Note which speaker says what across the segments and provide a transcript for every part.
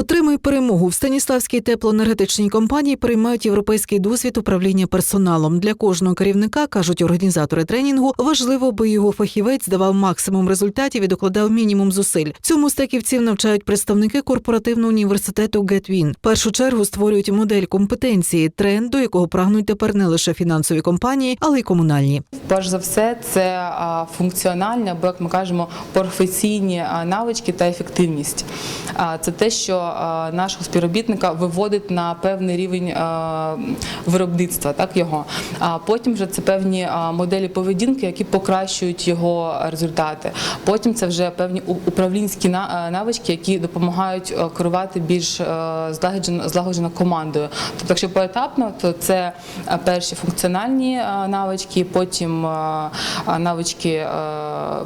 Speaker 1: Отримуй перемогу в Станіславській теплоенергетичній компанії. Приймають європейський досвід управління персоналом. Для кожного керівника кажуть організатори тренінгу. Важливо, аби його фахівець давав максимум результатів і докладав мінімум зусиль. Цьому стеківців навчають представники корпоративного університету. В першу чергу створюють модель компетенції, тренд, до якого прагнуть тепер не лише фінансові компанії, але й комунальні.
Speaker 2: Перш за все, це функціональні або, як ми кажемо, професійні навички та ефективність. Це те, що нашого співробітника виводить на певний рівень виробництва, так його. А потім вже це певні моделі поведінки, які покращують його результати. Потім це вже певні управлінські навички, які допомагають керувати більш злагоджено злагоджено командою. Тобто, якщо поетапно, то це перші функціональні навички, потім а, а, навички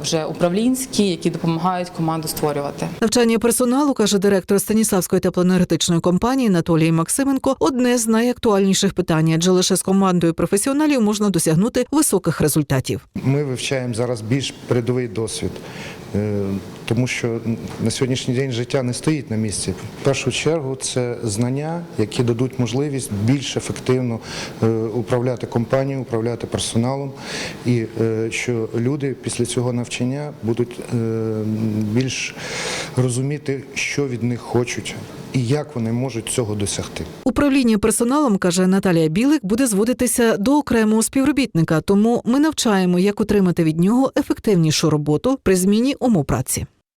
Speaker 2: вже управлінські, які допомагають команду створювати.
Speaker 1: Навчання персоналу каже директор Станіславської теплоенергетичної компанії Анатолій Максименко. Одне з найактуальніших питань, адже лише з командою професіоналів можна досягнути високих результатів.
Speaker 3: Ми вивчаємо зараз більш передовий досвід, е, тому що на сьогоднішній день життя не стоїть на місці. В першу чергу це знання, які дадуть можливість більш ефективно е, управляти компанією, управляти персоналом, і е, що люди після цього навчання будуть е, більш розуміти, що від них хочуть і як вони можуть цього досягти.
Speaker 1: Управління персоналом каже Наталія Білик, буде зводитися до окремого співробітника. Тому ми навчаємо, як отримати від нього ефективнішу роботу при зміні умов праці.